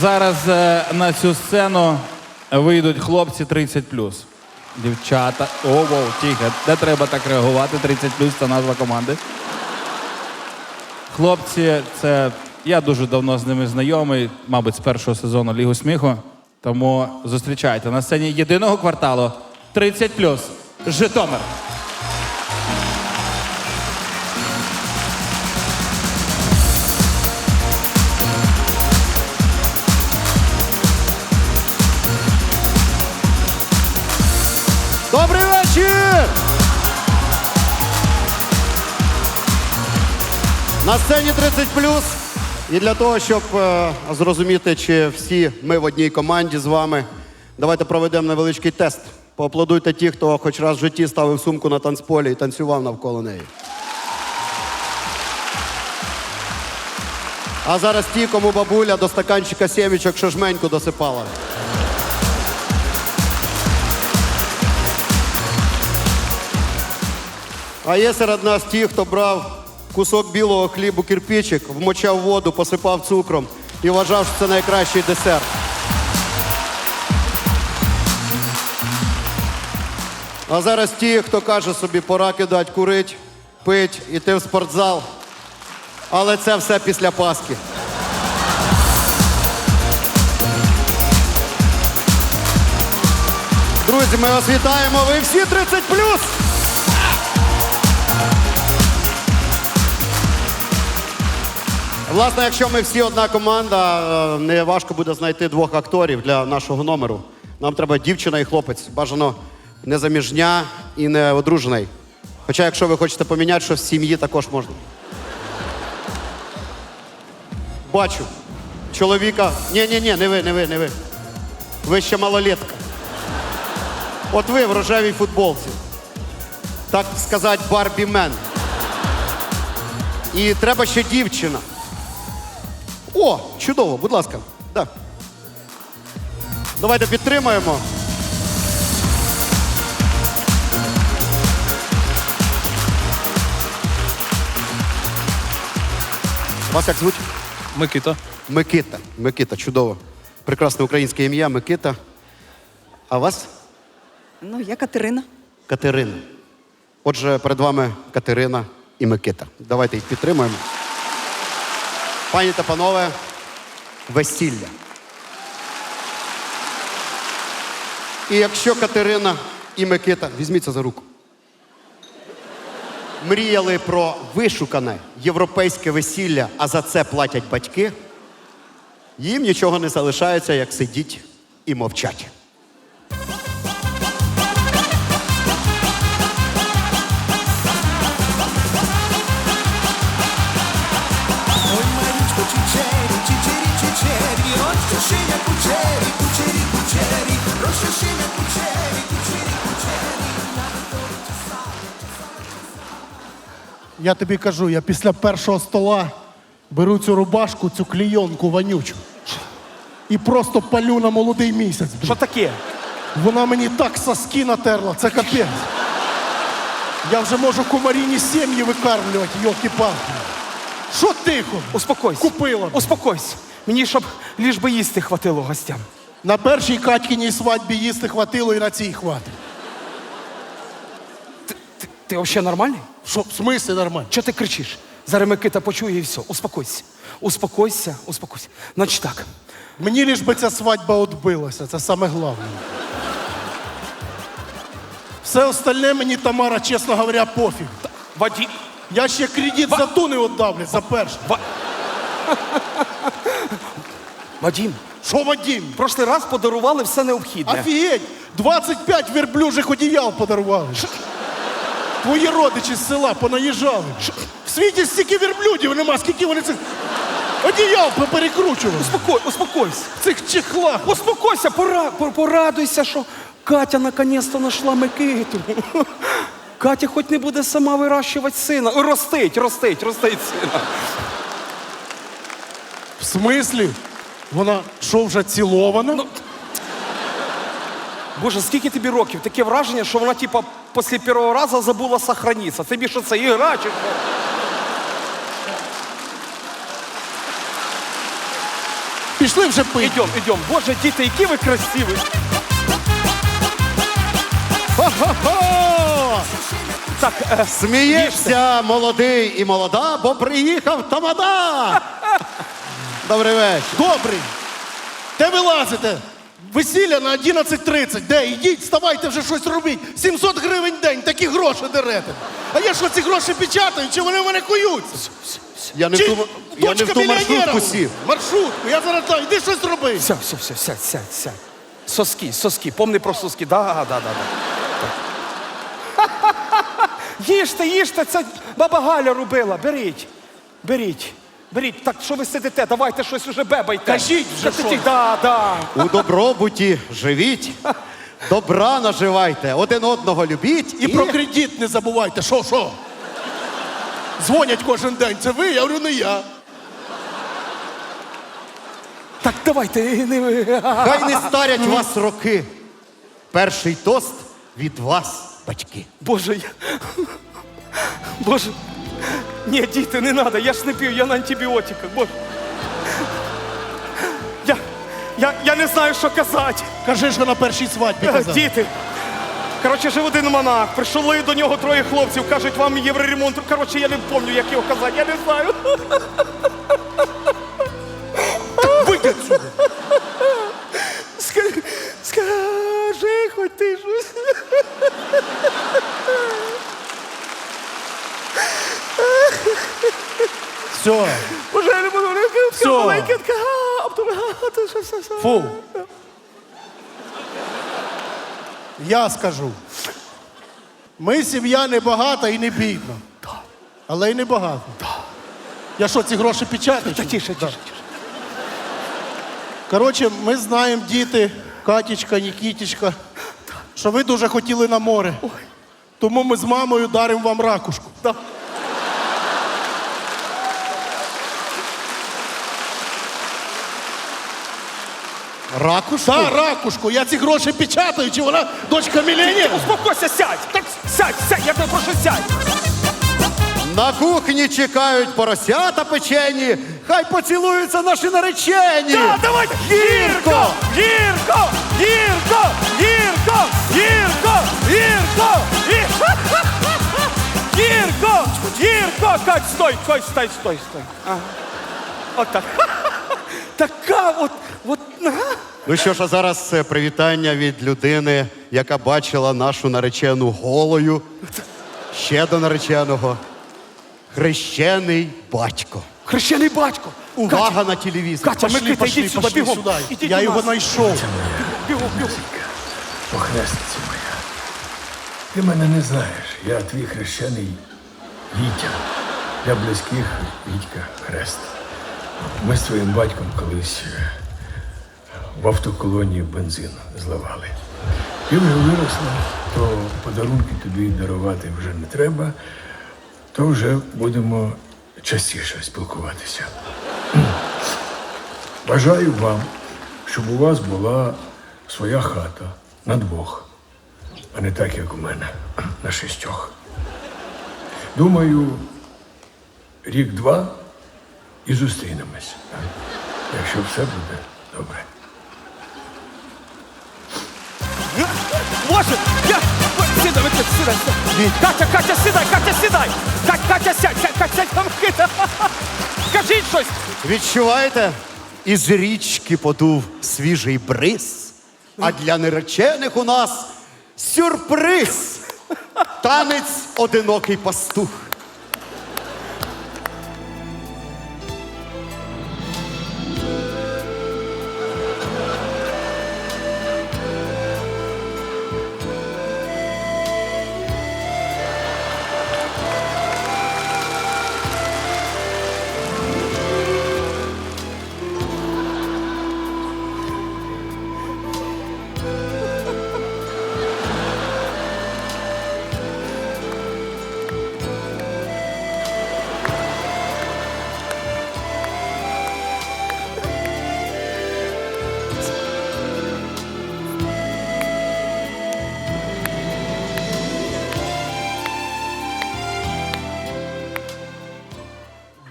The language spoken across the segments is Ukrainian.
Зараз е, на цю сцену вийдуть хлопці 30 Дівчата. О, воу, тихо. Не треба так реагувати. 30 це назва команди. Хлопці, це я дуже давно з ними знайомий, мабуть, з першого сезону Лігу сміху. Тому зустрічайте на сцені єдиного кварталу 30 Житомир. На сцені 30 І для того, щоб е, зрозуміти, чи всі ми в одній команді з вами, давайте проведемо невеличкий тест. Поаплодуйте ті, хто хоч раз в житті ставив сумку на танцполі і танцював навколо неї. А зараз ті, кому бабуля до стаканчика сімічок шожменьку досипала. А є серед нас ті, хто брав кусок білого хлібу кирпичик, вмочав воду, посипав цукром і вважав, що це найкращий десерт. А зараз ті, хто каже собі, пора кидати курить, пить, іти в спортзал. Але це все після Пасхи. Друзі, ми вас вітаємо. Ви всі 30 Власне, якщо ми всі одна команда, е, не важко буде знайти двох акторів для нашого номеру. Нам треба дівчина і хлопець. Бажано не заміжня і не одружений. Хоча, якщо ви хочете поміняти, що в сім'ї також можна. Бачу. Чоловіка. Ні, ні, ні, не ви, не ви, не ви. Ви ще малолетка. От ви в рожевій футболці. Так сказати, Барбі Мен. І треба ще дівчина. О, чудово, будь ласка. Да. Давайте підтримаємо. Вас як звуть? Микита. Микита. Микита, чудово. Прекрасне українське ім'я Микита. А вас? Ну, я Катерина. Катерина. Отже, перед вами Катерина і Микита. Давайте їх підтримуємо. Пані та панове, весілля. І якщо Катерина і Микита, візьміться за руку. Мріяли про вишукане європейське весілля, а за це платять батьки, їм нічого не залишається, як сидіть і мовчать. Я тобі кажу, я після першого стола беру цю рубашку, цю клійонку вонючу. І просто палю на молодий місяць. блін. Що таке? Вона мені так соски натерла, це капець. Я вже можу кумаріні сім'ї викармлювати, йолки-палки. Що тихо? Успокойся. Купила. Успокойся. Мені щоб ліж би їсти хватило гостям. На першій Катькіній свадьбі їсти хватило і на цій хватить. Ти, ти взагалі нормальний? Що, в смислі нормально? Чого ти кричиш? Зараз Микита почує і все. Успокойся. Успокойся, успокойся. Значить так. Мені ліж би ця свадьба отбилася, це саме головне. Все остальне мені, Тамара, чесно говоря, пофіг. Ваді... Я ще кредит за ту не віддав, блядь, за перше. Ва... Вадім, Що Вадим? в прошлий раз подарували все необхідне. Офігеть! 25 верблюжих одіял подарували. Твої родичі з села понаїжджали. В світі стільки верблюдів нема, скільки вони цих одіял поперекручували. Успокой, успокойся. В цих чехлах. Успокойся, пора, пор- порадуйся, що Катя наконець-то знайшла Микиту. Катя хоч не буде сама вирощувати сина. Ростить, ростить, ростить сина. В смислі? Вона що вже цілована? Ну, Боже, скільки тобі років? Таке враження, що вона, типа, після першого разу забула сохранитися. Тобі що це ігра чи що? Пішли вже пити. Ідем, ідем. Боже, діти, які ви красиві. Хо-хо-хо! Так, е, Смієшся, молодий і молода, бо приїхав тамада. Добрий вечір. Добрий. Де ви лазите? Весілля на 11.30. Де? Ідіть, вставайте вже щось робіть. 700 гривень в день, такі гроші дерете. А я що ці гроші печатаю, чи вони в мене куються? Я не в Чи ту, я не в дочка ту мільйонера? маршрутку сів. Маршрутку, я зараз там, іди щось роби. все, все, все, сядь, сядь, сядь. Соски, соски, помни про соски. Да, да, да, да. Їжте, їжте, це баба Галя робила. Беріть, беріть, беріть. Так, що ви сидите? Давайте щось уже бебайте. Кажіть вже щось. Да, да. У добробуті живіть, добра наживайте, один одного любіть І про кредит не забувайте. Що, що? Дзвонять кожен день. Це ви? Я говорю, не я. Так, давайте. не- Хай не старять вас роки. Перший тост від вас, батьки. Боже, я... Боже. Ні, діти, не треба, я ж не п'ю, я на антибіотиках. Боже. Я, я, я не знаю, що казати. Кажи, що на першій свадьбі Е, казав. Діти. Коротше, жив один монах. Прийшли до нього троє хлопців, кажуть, вам євроремонт. Коротше, я не пам'ятаю, як його казати, я не знаю. Вийди отсюди. Ска- Скажи, хоч ти щось. Все. Боже, я не буду Все. така, а потім, а, то що, все, все. Фу. Я скажу. Ми сім'я не багата і не бідна. Але й не багата. Я що, ці гроші печатаю? Та тише, тише, тише. Коротше, ми знаємо, діти, Катічка, Нікітічка, що ви дуже хотіли на море. Тому ми з мамою даримо вам ракушку. Да. Ракушку? Та, ракушку. Я ці гроші печатаю, чи вона дочка мільйонера. Успокойся, сядь! Так сядь, сядь, я тебе прошу, сядь! На кухні чекають поросята печені, хай поцілуються наші наречені. Да, давай! Гірко! Гірко! Гірко! Гірко! Гірко! Гірко! І- Гірко! Гірко! Кать, стой, стой, стой, стой, стой. Ага. Отак. Така от, от, ага. Ну що ж, а зараз е, привітання від людини, яка бачила нашу наречену голою. Ще до нареченого. Хрещений батько. Хрещений батько. Увага на телевізор. Катя, Пошли, Микита, пошли, йдіть сюди, пошли бігом. сюди. Ідіть Я до його нас. знайшов. Бігом, моя. Ти мене не знаєш. Я твій хрещений Вітя. Для близьких Вітька Хрест. Ми з твоїм батьком колись е, в автоколонії бензин зливали. Ти вже виросла, то подарунки тобі дарувати вже не треба, то вже будемо частіше спілкуватися. Бажаю вам, щоб у вас була своя хата на двох, а не так, як у мене, на шістьох. Думаю, рік-два і зустрінемось, якщо все буде добре. Боже, я... Сідай, сідай, сідай. Катя, Катя, сідай, Катя, сідай. Катя, Катя, сядь, Катя, Катя, там Микита. Кажіть щось. Відчуваєте? Із річки подув свіжий бриз, а для наречених у нас сюрприз. Танець одинокий пастух.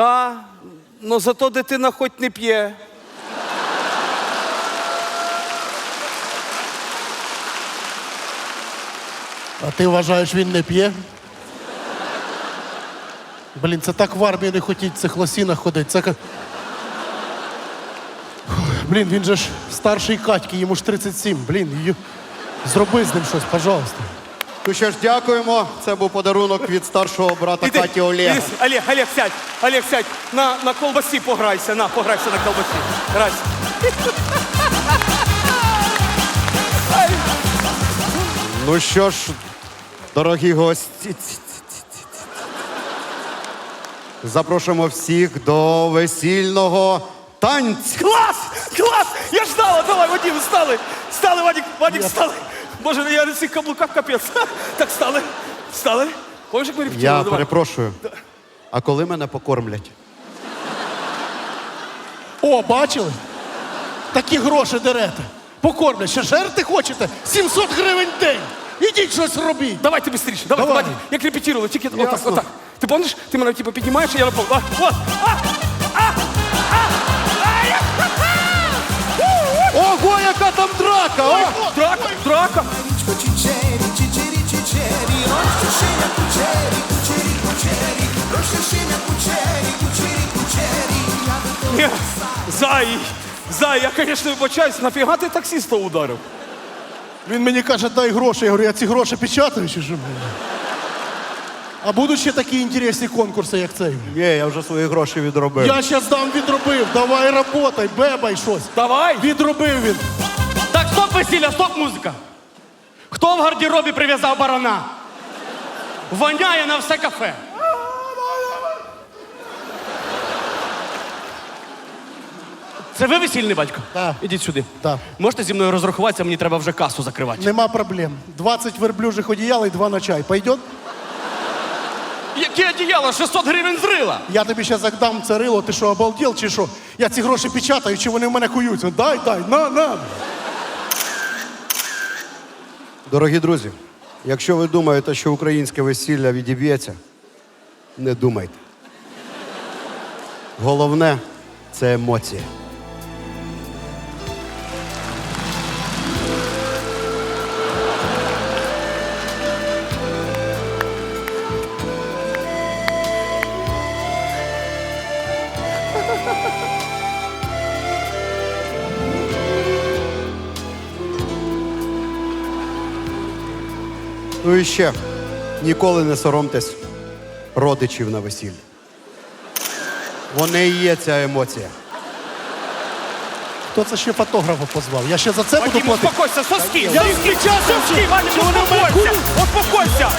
Да, но зато дитина хоч не п'є. А ти вважаєш, він не п'є? Блін, це так в армії не хотіть цих лосінах ходить. Це... Блін, він же ж старший Катьки, йому ж 37. Блін, ю- зроби з ним щось, пожалуйста. Ну що ж, дякуємо. Це був подарунок від старшого брата Іди, Каті Олега. іди, Олег, Олег, сядь, Олег, сядь. На, на колбасі пограйся, на, пограйся на колбасі. Грайся. Ну що ж, дорогі гості, запрошуємо всіх до весільного танцю. Клас! Клас! Я ж знала! Давай, Вадим, встали! Встали, Вадик, Вадик, встали! Боже, я на цих каблуках капець. Так, встали, встали. Помниш, як ми репетували? Я Давай. перепрошую. А коли мене покормлять? О, бачили? Такі гроші дерете. Покормлять. Ще жерти хочете? 700 гривень в день. Ідіть щось робіть. Давайте быстрее. Давай, Давай. Вадик, як репетировали, тільки отак, отак. Ти помниш, ти мене типу піднімаєш, і я на. А, а, а, kucieri. Ja bym to Ні, Зай, Зай, я, звісно, вибачаюсь, нафіга ти таксиста ударив? Він мені каже, дай гроші. Я говорю, я ці гроші печатаю чи що? А будуть ще такі інтересні конкурси, як цей. Ні, я вже свої гроші відробив. Я щас дам відробив. Давай работай, бебай щось. Давай. Відробив він. Весілля, стоп, музика. Хто в гардеробі прив'язав барана? Воняє на все кафе. Це ви весільний батько? Так. Ідіть сюди. Так. Можете зі мною розрахуватися, мені треба вже касу закривати. Нема проблем. 20 верблюжих одіял і два на чай. Пойдет? Яке одіяло? 600 гривень зрила. Я тобі ще дам це рило, ти що, обалдел чи що? Я ці гроші печатаю, чи вони в мене куються? Дай, дай, на, на. Дорогі друзі, якщо ви думаєте, що українське весілля відіб'ється, не думайте. Головне це емоції. Ну і ще ніколи не соромтесь родичів на весіллі. Вони і є ця емоція. Хто це ще фотографа позвав? Я ще за це буду Вадим, платити. успокойся, соски. Я соски, кричав, соски, Вадим, успокойся, успокойся.